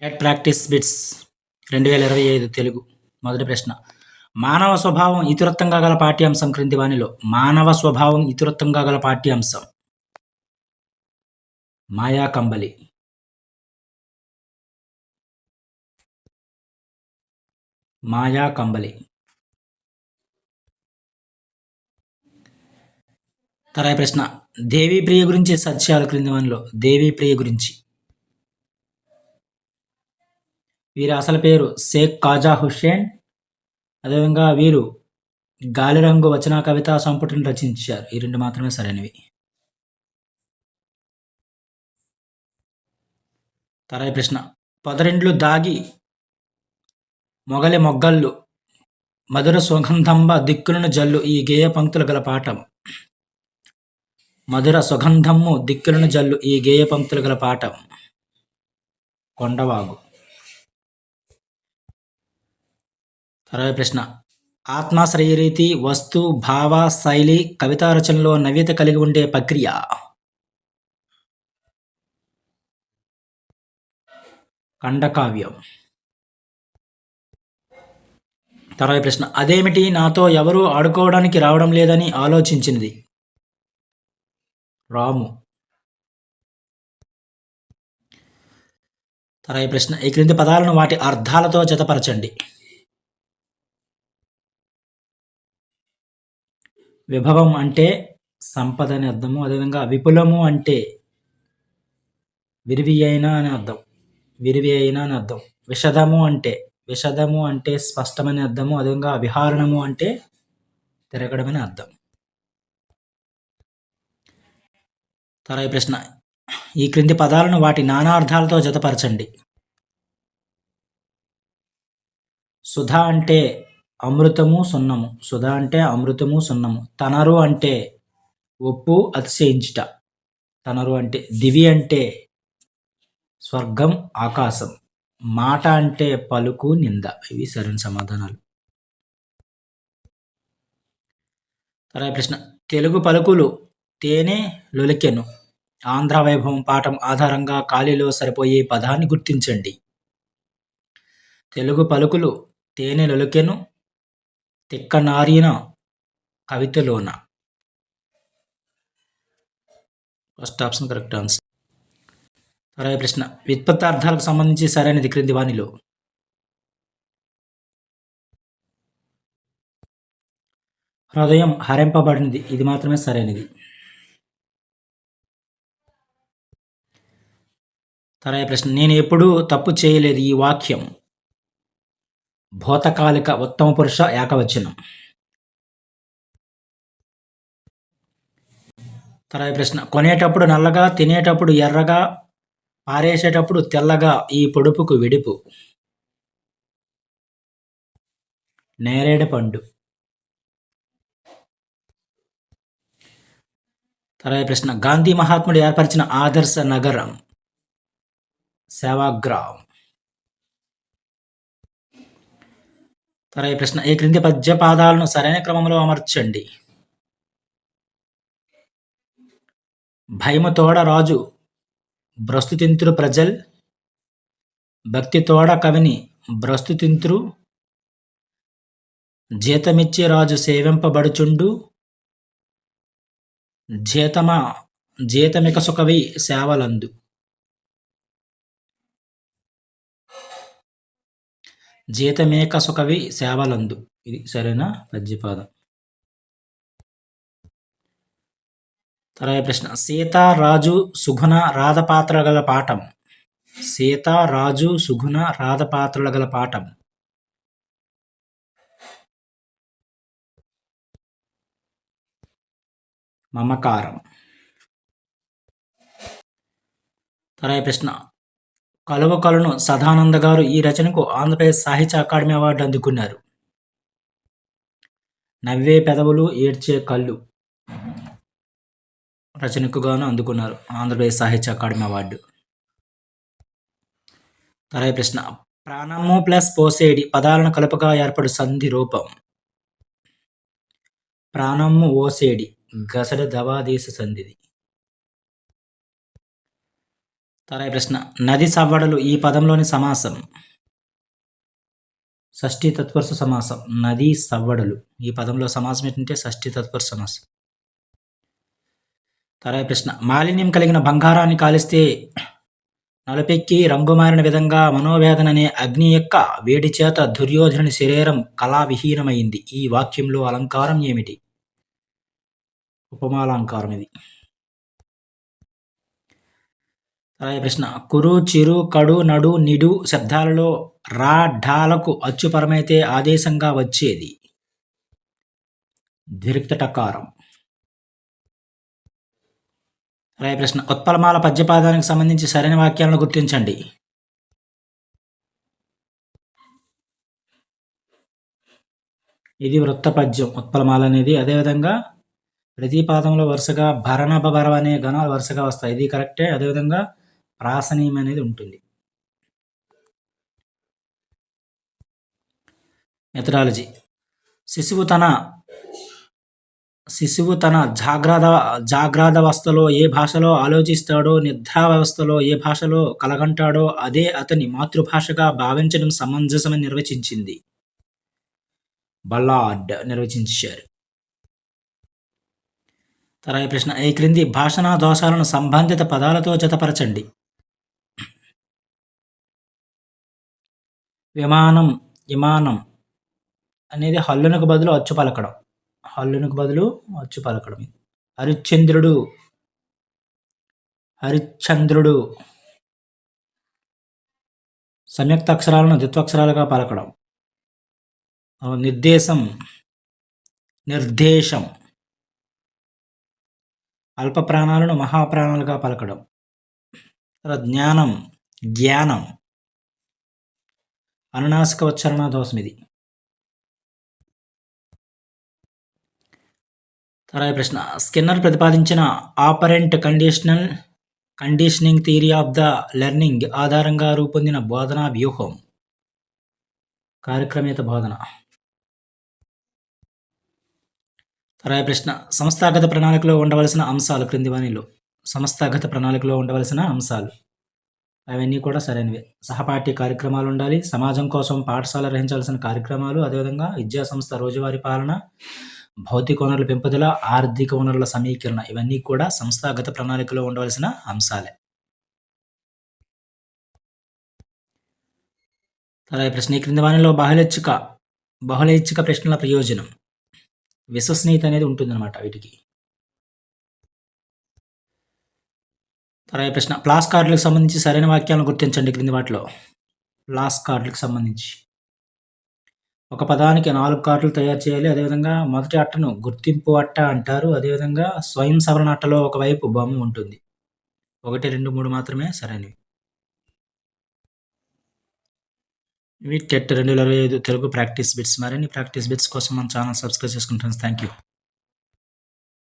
TET practice bits రెండు వేల ఇరవై ఐదు తెలుగు. మొదటి ప్రశ్న. మానవ స్వభావం ఇతివృత్తంగా గల పాఠ్యాంశం క్రింది వానిలో. మానవ స్వభావం ఇతివృత్తంగా గల పాఠ్యాంశం. మాయా కంబలి. మాయా కంబలి. తర్వాత ప్రశ్న. దేవీ ప్రియ గురించి సత్యాలు క్రింది వానిలో. దేవీ ప్రియ గురించి. వీరి అసలు పేరు షేక్ కాజా హుస్సేన్. అదేవిధంగా వీరు గాలిరంగు వచన కవితా సంపుటిని రచించారు. ఈ రెండు మాత్రమే సరైనవి. తరాయి ప్రశ్న. పదరెండ్లు దాగి మొగలి మొగ్గళ్ళు మధుర సుగంధంబ దిక్కులను జల్లు ఈ గేయ పంక్తులు గల పాఠం. మధుర సుగంధము దిక్కులను జల్లు ఈ గేయ పంక్తులు గల పాఠం. కొండవాగు. తర్వాత ప్రశ్న. ఆత్మాశ్రయరీతి వస్తు భావ శైలి కవితా రచనలో నవ్యత కలిగి ఉండే ప్రక్రియ. ఖండకావ్యం. తర్వాత ప్రశ్న. అదేమిటి? నాతో ఎవరు ఆడుకోవడానికి రావడం లేదని ఆలోచించినది. రాము. తర్వాత ప్రశ్న. ఈ క్రింది పదాలను వాటి అర్థాలతో జతపరచండి. విభవం అంటే సంపద అని అర్థము అదేవిధంగా విపులము అంటే విరివి అయిన అని అర్థం విరివి అయిన అని అర్థం. విషదము అంటే విషదము అంటే స్పష్టమని అర్థము అదేవిధంగా విహారణము అంటే తిరగడమని అర్థం. తర్వాత ప్రశ్న. ఈ క్రింది పదాలను వాటి నానార్థాలతో జతపరచండి. సుధా అంటే అమృతము సున్నము. సుధా అంటే అమృతము సున్నము. తనరు అంటే ఒప్పు అతిశయించుట. తనరు అంటే దివి అంటే స్వర్గం ఆకాశం. మాట అంటే పలుకు నింద. ఇవి సరైన సమాధానాలు. తర్వాత ప్రశ్న. తెలుగు పలుకులు తేనె లొలికెను. ఆంధ్ర వైభవం పాఠం ఆధారంగా ఖాళీలో సరిపోయే పదాన్ని గుర్తించండి. తెలుగు పలుకులు తేనె లొలికెను తిక్కనారిన కవితలోన. ఫస్ట్ ఆప్షన్ కరెక్ట్ ఆన్సర్ తర్వాత ప్రశ్న విత్పత్తార్థాలకు సంబంధించి సరైనది క్రింది వాణిలో హృదయం హరింపబడినది ఇది మాత్రమే సరైనది. తర్వాత ప్రశ్న నేను ఎప్పుడూ తప్పు చేయలేదు ఈ వాక్యం. భూతకాలిక ఉత్తమ పురుష ఏకవచనం. తర్వాత ప్రశ్న కొనేటప్పుడు నల్లగా తినేటప్పుడు ఎర్రగా పారేసేటప్పుడు తెల్లగా ఈ పొడుపుకు విడుపు. నేరేడు పండు. తర్వాత ప్రశ్న గాంధీ మహాత్ముడు ఏర్పరిచిన ఆదర్శ నగరం సేవాగ్రామ్. తర్వాత ప్రశ్న. ఈ క్రింది పద్య పాదాలను సరైన క్రమంలో అమర్చండి. భయముతోడ రాజు భ్రస్తుతింతురు ప్రజల్ భక్తితోడ కవిని భ్రస్తుతింతురు జీతమిచ్చి రాజు సేవింపబడుచుండు జీతమ జీతమిక సుఖవి సేవలందు. జీతమేక సుఖవి సేవలందు. ఇది సరైన? పద్యపాదం. తర్వాత ప్రశ్న. సీత రాజు సుగుణ రాధపాత్ర గల పాఠం. సీత రాజు సుగుణ రాధపాత్రల గల పాఠం. మమకారం. తర్వాత ప్రశ్న. కలువ కలను సదానంద గారు ఈ రచనకు ఆంధ్రప్రదేశ్ సాహిత్య అకాడమీ అవార్డు అందుకున్నారు. నవ్వే పెదవులు ఏడ్చే కళ్ళు రచనకు గాను అందుకున్నారు ఆంధ్రప్రదేశ్ సాహిత్య అకాడమీ అవార్డు. తర్వాత ప్రశ్న ప్రాణము ప్లస్ పోసేడి పదాలను కలుపగా ఏర్పడు సంధి రూపం. ప్రాణము ఓసేడి గసడ దవాదేశ సంధిది. తరాయి ప్రశ్న. నది సవ్వడలు ఈ పదంలోని సమాసం. షష్ఠీ తత్పురుష సమాసం. నది సవ్వడలు ఈ పదంలో సమాసం ఏంటంటే షష్ఠీ తత్పురుష సమాసం. తరాయి ప్రశ్న. మాలిన్యం కలిగిన బంగారాన్ని కాలిస్తే నలుపెక్కి రంగుమారిన విధంగా మనోవేదన అనే అగ్ని యొక్క వేడి చేత దుర్యోధనుని శరీరం కళావిహీనమైంది. ఈ వాక్యంలో అలంకారం ఏమిటి? ఉపమాలంకారం ఇది. అలాగే ప్రశ్న. కురు చిరు కడు నడు నిడు శబ్దాలలో రా ఢాలకు అచ్చుపరమైతే ఆదేశంగా వచ్చేది. దీర్ఘటకారం అలాగే ప్రశ్న. ఉత్పలమాల పద్యపాదానికి సంబంధించి సరైన వాక్యాలను గుర్తించండి. ఇది వృత్త పద్యం. ఉత్పలమాల అనేది అదేవిధంగా ప్రతి పాదంలో వరుసగా భరణభరవ అనే గణాలు వరుసగా వస్తాయి. ఇది కరెక్టే? అదేవిధంగా ప్రాసనీయం అనేది ఉంటుంది. మెథడాలజీ శిశువు తన శిశువు తన జాగ్రత్త జాగ్రత్తావస్థలో ఏ భాషలో ఆలోచిస్తాడో నిద్రావస్థలో ఏ భాషలో కలగంటాడో అదే అతని మాతృభాషగా భావించడం సమంజసమని నిర్వచించింది. బల్లార్డ్ నిర్వచించారు. తర్వాత ప్రశ్న ఈ క్రింది భాషణా దోషాలను సంబంధిత పదాలతో జతపరచండి? విమానం విమానం అనేది హల్లునకు బదులు అచ్చు పలకడం. హల్లునకు బదులు అచ్చు పలకడం. హరిశ్చంద్రుడు హరిశ్చంద్రుడు సంయుక్త అక్షరాలను ద్విత్వక్షరాలుగా పలకడం. నిర్దేశం నిర్దేశం అల్ప ప్రాణాలను మహాప్రాణాలుగా పలకడం. జ్ఞానం జ్ఞానం అనునాసిక ఉచ్చారణ దోషం ఇది తర్వాత ప్రశ్న. స్కిన్నర్ ప్రతిపాదించిన operant conditional conditioning theory of the learning ఆధారంగా రూపొందిన బోధనా వ్యూహం. కార్యక్రమేత బోధన. తర్వాత ప్రశ్న. సంస్థాగత ప్రణాళికలో ఉండవలసిన అంశాలు క్రింది వాణిలో. సంస్థాగత ప్రణాళికలో ఉండవలసిన అంశాలు. అవన్నీ కూడా సరైనవే. సహపాఠ్య కార్యక్రమాలు ఉండాలి. సమాజం కోసం పాఠశాల రహించాల్సిన కార్యక్రమాలు అదేవిధంగా విద్యా సంస్థ రోజువారీ పాలన భౌతిక వనరుల పెంపుదల ఆర్థిక వనరుల సమీకరణ ఇవన్నీ కూడా సంస్థాగత ప్రణాళికలో ఉండవలసిన అంశాలే. తర్వాత ప్రశ్న ఈ క్రింద వాణిలో బహుళైచ్ఛిక బహుళైచ్ఛిక ప్రశ్నల ప్రయోజనం. విశ్వసనీయత అనేది ఉంటుందన్నమాట వీటికి. తర్వాత ప్రశ్న. ప్లాస్ కార్డులకు సంబంధించి సరైన వాక్యాలను గుర్తించండి క్రింది వాటిలో. ప్లాస్ కార్డులకు సంబంధించి. ఒక పదానికి నాలుగు కార్డులు తయారు చేయాలి. అదేవిధంగా మొదటి అట్టను గుర్తింపు అట్ట అంటారు. అదేవిధంగా స్వయం సవరణ అట్టలో ఒకవైపు బొమ్మ ఉంటుంది. ఒకటి రెండు మూడు మాత్రమే సరైనవి. ఇవి టెట్ రెండు వేల ఇరవై ఐదు తెలుగు ప్రాక్టీస్ బిట్స్. మరిన్ని ప్రాక్టీస్ బిట్స్ కోసం మన ఛానల్ సబ్స్క్రైబ్ చేసుకుంటాను థ్యాంక్ యూ.